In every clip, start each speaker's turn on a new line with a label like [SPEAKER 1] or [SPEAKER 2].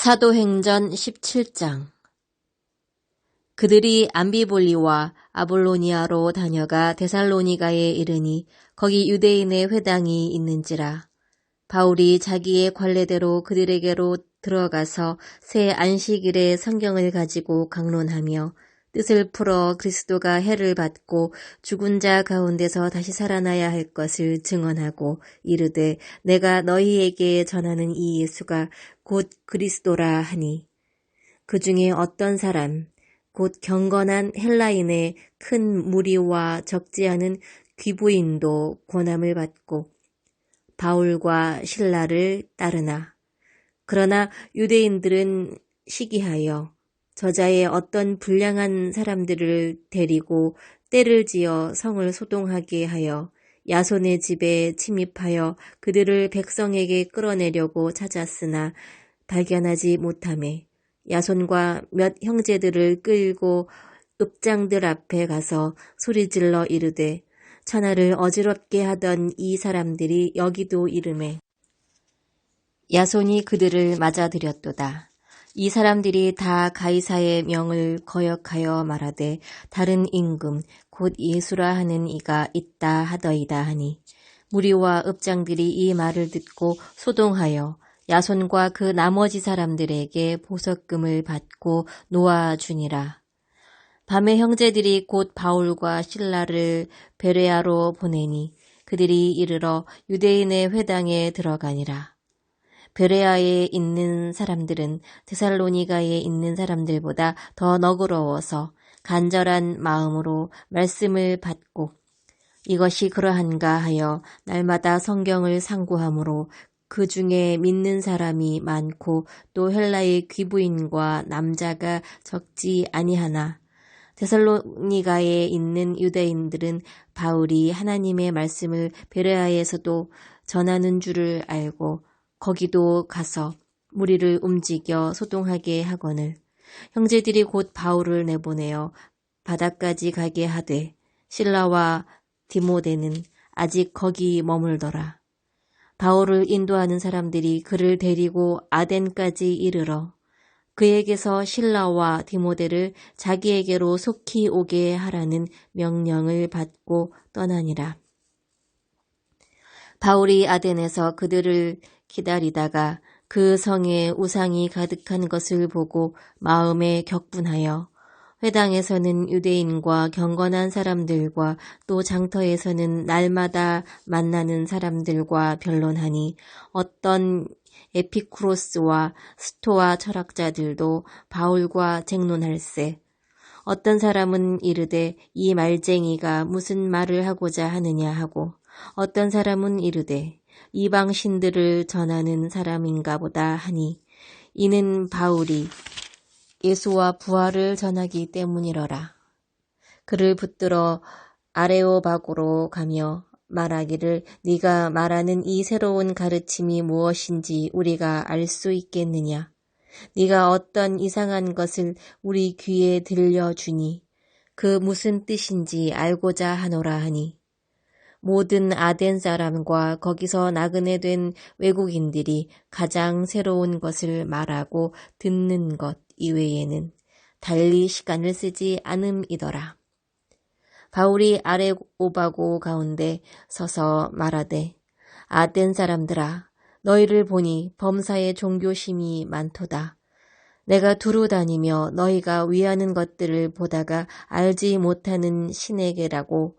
[SPEAKER 1] 사도행전 17장. 그들이 암비볼리와 아볼로니아로 다녀가 데살로니가에 이르니 거기 유대인의 회당이 있는지라. 바울이 자기의 관례대로 그들에게로 들어가서 새 안식일에 성경을 가지고 강론하며 뜻을 풀어 그리스도가 해를 받고 죽은 자 가운데서 다시 살아나야 할 것을 증언하고 이르되 내가 너희에게 전하는 이 예수가 곧 그리스도라 하니. 그 중에 어떤 사람 곧 경건한 헬라인의 큰 무리와 적지 않은 귀부인도 권함을 받고 바울과 신라를 따르나. 그러나 유대인들은 시기하여 저자의 어떤 불량한 사람들을 데리고 때를 지어 성을 소동하게 하여 야손의 집에 침입하여 그들을 백성에게 끌어내려고 찾았으나 발견하지 못함에 야손과 몇 형제들을 끌고 읍장들 앞에 가서 소리질러 이르되 천하를 어지럽게 하던 이 사람들이 여기도 이름에 야손이 그들을 맞아들였도다. 이 사람들이 다 가이사의 명을 거역하여 말하되 다른 임금 곧 예수라 하는 이가 있다 하더이다 하니 무리와 읍장들이 이 말을 듣고 소동하여 야손과 그 나머지 사람들에게 보석금을 받고 놓아주니라. 밤에 형제들이 곧 바울과 신라를 베레아로 보내니 그들이 이르러 유대인의 회당에 들어가니라. 베레아에 있는 사람들은 데살로니가에 있는 사람들보다 더 너그러워서 간절한 마음으로 말씀을 받고 이것이 그러한가 하여 날마다 성경을 상고하므로 그 중에 믿는 사람이 많고 또 헬라의 귀부인과 남자가 적지 아니하나 데살로니가에 있는 유대인들은 바울이 하나님의 말씀을 베레아에서도 전하는 줄을 알고 거기도 가서 무리를 움직여 소동하게 하거늘 형제들이 곧 바울을 내보내어 바다까지 가게 하되 신라와 디모데는 아직 거기 머물더라. 바울을 인도하는 사람들이 그를 데리고 아덴까지 이르러 그에게서 신라와 디모데를 자기에게로 속히 오게 하라는 명령을 받고 떠나니라. 바울이 아덴에서 그들을 기다리다가 그 성에 우상이 가득한 것을 보고 마음에 격분하여 회당에서는 유대인과 경건한 사람들과 또 장터에서는 날마다 만나는 사람들과 변론하니 어떤 에피쿠로스와 스토아 철학자들도 바울과 쟁론할세 어떤 사람은 이르되 이 말쟁이가 무슨 말을 하고자 하느냐 하고 어떤 사람은 이르되 이방 신들을 전하는 사람인가 보다 하니 이는 바울이 예수와 부활을 전하기 때문이러라. 그를 붙들어 아레오바고로 가며 말하기를 네가 말하는 이 새로운 가르침이 무엇인지 우리가 알 수 있겠느냐. 네가 어떤 이상한 것을 우리 귀에 들려주니 그 무슨 뜻인지 알고자 하노라 하니 모든 아덴 사람과 거기서 나그네 된 외국인들이 가장 새로운 것을 말하고 듣는 것 이외에는 달리 시간을 쓰지 않음이더라. 바울이 아레오바고 가운데 서서 말하되 아덴 사람들아 너희를 보니 범사의 종교심이 많도다. 내가 두루 다니며 너희가 위하는 것들을 보다가 알지 못하는 신에게라고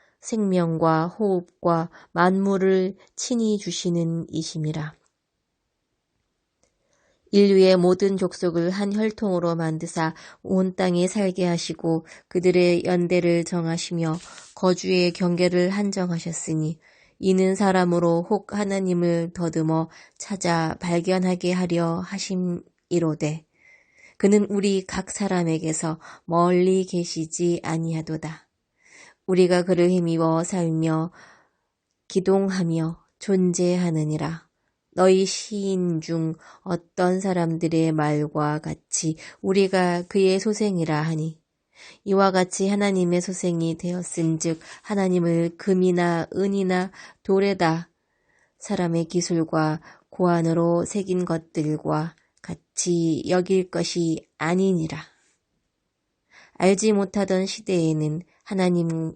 [SPEAKER 1] 생명과 호흡과 만물을 친히 주시는 이심이라. 인류의 모든 족속을 한 혈통으로 만드사 온 땅에 살게 하시고 그들의 연대를 정하시며 거주의 경계를 한정하셨으니 이는 사람으로 혹 하나님을 더듬어 찾아 발견하게 하려 하심이로되 그는 우리 각 사람에게서 멀리 계시지 아니하도다. 우리가 그를 힘입어 살며 기동하며 존재하느니라. 너희 시인 중 어떤 사람들의 말과 같이 우리가 그의 소생이라 하니 이와 같이 하나님의 소생이 되었은즉 하나님을 금이나 은이나 돌에다 사람의 기술과 고안으로 새긴 것들과 같이 여길 것이 아니니라. 알지 못하던 시대에는 하나님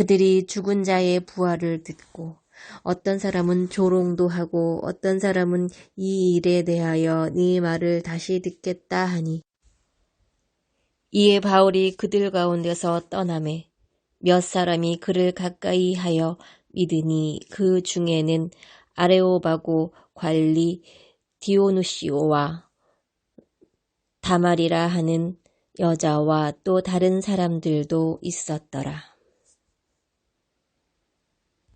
[SPEAKER 1] 그들이 죽은 자의 부활을 듣고 어떤 사람은 조롱도 하고 어떤 사람은 이 일에 대하여 네 말을 다시 듣겠다 하니 이에 바울이 그들 가운데서 떠남에 몇 사람이 그를 가까이 하여 믿으니 그 중에는 아레오바고 관리 디오누시오와 다말이라 하는 여자와 또 다른 사람들도 있었더라.